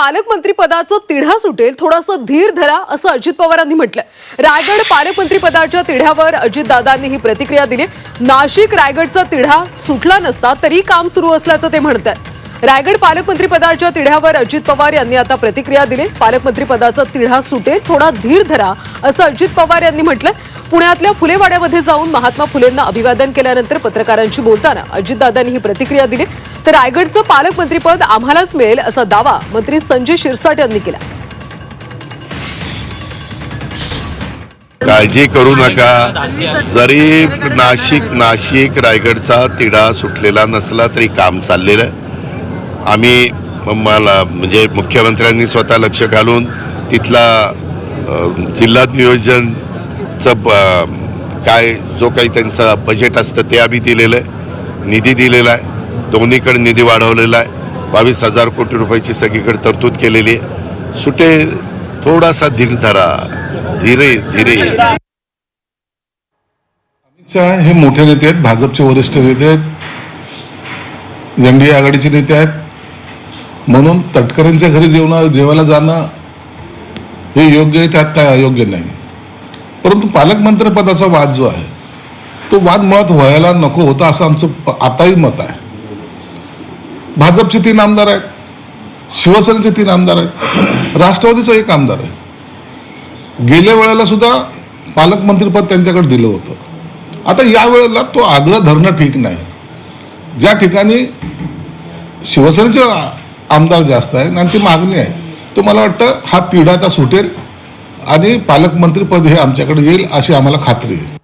पालकमंत्रीपदाचं तिढा सुटेल थोडासा धीर धरा असं अजित पवारांनी म्हटलंय. रायगड पालकमंत्री पदाच्या तिढ्यावर अजितदादांनी ही प्रतिक्रिया दिली. नाशिक रायगडचा तिढा सुटला नसता तरी काम सुरू असल्याचं ते म्हणत आहेत रायगड पालकमंत्री पदाच्या तिढ्यावर अजित पवार यांनी आता प्रतिक्रिया दिली. पालकमंत्री पदाचा तिढा सुटेल थोडा धीर धरा असं अजित पवार यांनी म्हटलंय. पुण्यातल्या फुलेवाड्यामध्ये जाऊन महात्मा फुलेंना अभिवादन केल्यानंतर पत्रकारांशी बोलताना अजितदादांनी ही प्रतिक्रिया दिली. तर रायगडचं पालकमंत्रीपद आम्हालाच मिळेल असा दावा मंत्री संजय शिरसाट यांनी केला. काळजी करू नका. जरी नाशिक नाशिक रायगडचा तिढा सुटलेला नसला तरी काम चाललेलं आहे. आम्ही मला म्हणजे मुख्यमंत्र्यांनी स्वतः लक्ष घालून तिथला जिल्हा नियोजनचं ब- काय जो काही त्यांचं बजेट असतं ते आम्ही दिलेलं आहे. निधी दिलेला आहे. दोन्हीकडे निधी वाढवलेला आहे. बावीस हजार कोटी रुपयाची सगळीकडे तरतूद केलेली आहे. सुटे थोडासा धीर धरा. धीरे धीरे. शहा हे मोठे नेते आहेत भाजपचे वरिष्ठ नेते आहेत एन डी आघाडीचे नेते आहेत. म्हणून तटकरेंच्या घरी जेवणा जेवायला जाणं हे योग्य आहे त्यात काय अयोग्य नाही. परंतु पालकमंत्रीपदाचा वाद जो आहे तो वाद मुळात व्हायला नको होता असं आमचं आताही मत आहे. भाजपचे तीन आमदार आहेत शिवसेनेचे तीन आमदार आहेत राष्ट्रवादीचा एक आमदार आहे. गेल्या वेळेला सुद्धा पालकमंत्रीपद त्यांच्याकडे दिलं होतं. आता या वेळेला तो आग्रह धरणं ठीक नाही. ज्या ठिकाणी शिवसेनेचे आमदार जास्त आहे आणि ती मागणी आहे तो मला वाटतं हा पिढा आता सुटेल आणि पालकमंत्रीपद हे आमच्याकडे येईल अशी आम्हाला खात्री आहे.